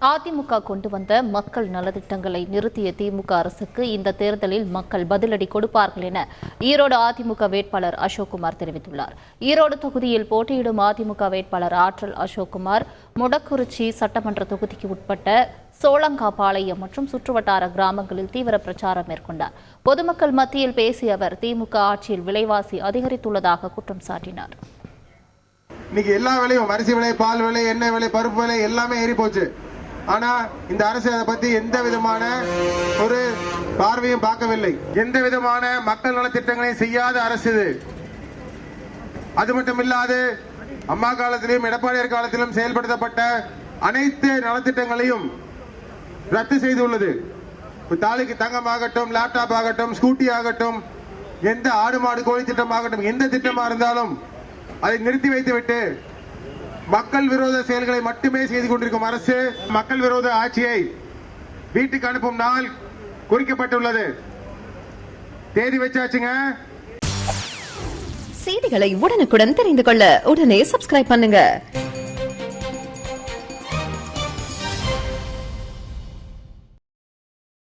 அதிமுக கொண்டு வந்த மக்கள் நலத்திட்டங்களை நிறுத்திய திமுக அரசுக்கு இந்த தேர்தலில் மக்கள் பதிலடி கொடுப்பார்கள் என ஈரோடு அதிமுக வேட்பாளர் அசோக்குமார் தெரிவித்துள்ளார். ஈரோடு தொகுதியில் போட்டியிடும் அதிமுக வேட்பாளர் ஆற்றல் அசோக்குமார் முடக்குறிச்சி சட்டமன்ற தொகுதிக்கு உட்பட்ட சோளங்காபாளையம் மற்றும் சுற்றுவட்டார கிராமங்களில் தீவிர பிரச்சாரம் மேற்கொண்டார். பொதுமக்கள் மத்தியில் பேசிய அவர் திமுக ஆட்சியில் விலைவாசி அதிகரித்துள்ளதாக குற்றம் சாட்டினார். இன்னைக்கு எல்லா விலையும் அரிசி விலை பால் விலை எண்ணெய் விலை பருப்பு விலை எல்லாமே ஏறி போச்சு ஆனா இந்த அரசு அதை பத்தி எந்த விதமான ஒரு பார்வையும் பார்க்கவில்லை. எந்த விதமான மக்கள் நலத்திட்டங்களையும் செய்யாத அரசு இது. அது மட்டும் இல்லாது அம்மா காலத்திலும் எடப்பாடியார் காலத்திலும் செயல்படுத்தப்பட்ட அனைத்து நலத்திட்டங்களையும் ரத்து செய்துள்ளது. தாலிக்கு தங்கம் ஆகட்டும் லேப்டாப் ஆகட்டும் ஸ்கூட்டி ஆகட்டும் எந்த ஆடு மாடு கோழி திட்டம் ஆகட்டும் எந்த திட்டமா இருந்தாலும் அதை நிறுத்தி வைத்துவிட்டு மக்கள் விரோத செயல்களை மட்டுமே செய்து கொண்டிருக்கும் அரசு மக்கள் விரோத ஆட்சியை வீட்டுக்கு அனுப்பும் நாள் குறிக்கப்பட்டுள்ளது. தேதி வச்சாச்சுங்க. செய்திகளை உடனுக்குடன் தெரிந்து கொள்ள உடனே சப்ஸ்கிரைப் பண்ணுங்க.